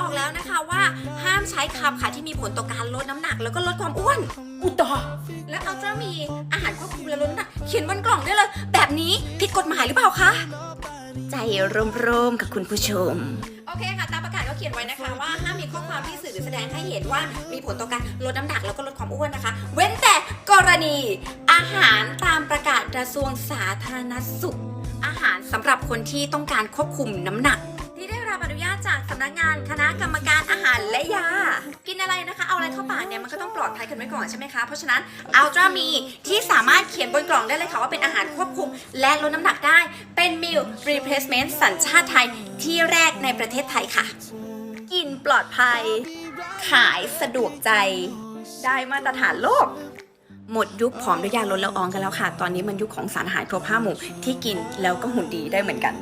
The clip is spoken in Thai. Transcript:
ออกแล้วนะคะว่าห้ามใช้คำค่ะที่มีผลต่อการลดน้ำหนัก แล้วก็ลดความอ้วน อุตตอและอัลตร้ามีอาหารควบคุมและลดน้ำหนักเขียนบนกล่องได้เลย แบบนี้ผิดกฎหมายหรือเปล่าคะ ใจร่มๆกับคุณผู้ชม โอเคค่ะ ตามประกาศก็เขียนไว้นะคะว่าห้ามมีข้อความที่สื่อหรือแสดงให้เห็นว่ามีผลต่อการลดน้ำหนักแล้วก็ลดความอ้วนนะคะ เว้นแต่กรณี อาหารตามประกาศกระทรวงสาธารณสุข อาหารสำหรับคนที่ต้องการควบคุมน้ำหนักที่ได้ รับอนุญาตจากสำนักงานคณะกรรมการอาหารและยา กินอะไรนะคะ เอาอะไรเข้าปากเนี่ยมันก็ต้องปลอดภัยกันไว้ก่อนใช่ไหมคะ เพราะฉะนั้นอัลตรามีที่สามารถเขียนบนกล่องได้เลยค่ะว่าเป็นอาหารควบคุม และลดน้ำหนักได้ เป็น meal replacement สัญชาติไทยที่แรกในประเทศไทยค่ะ กินปลอดภัย ขายสะดวกใจ ได้มาตรฐานโลกหมดยุคผอมด้วยยาลดละอองกันแล้วค่ะ ตอนนี้มันยุคของสารอาหารครบห้าหมู่ที่กินแล้วก็หุ่นดีได้เหมือนกัน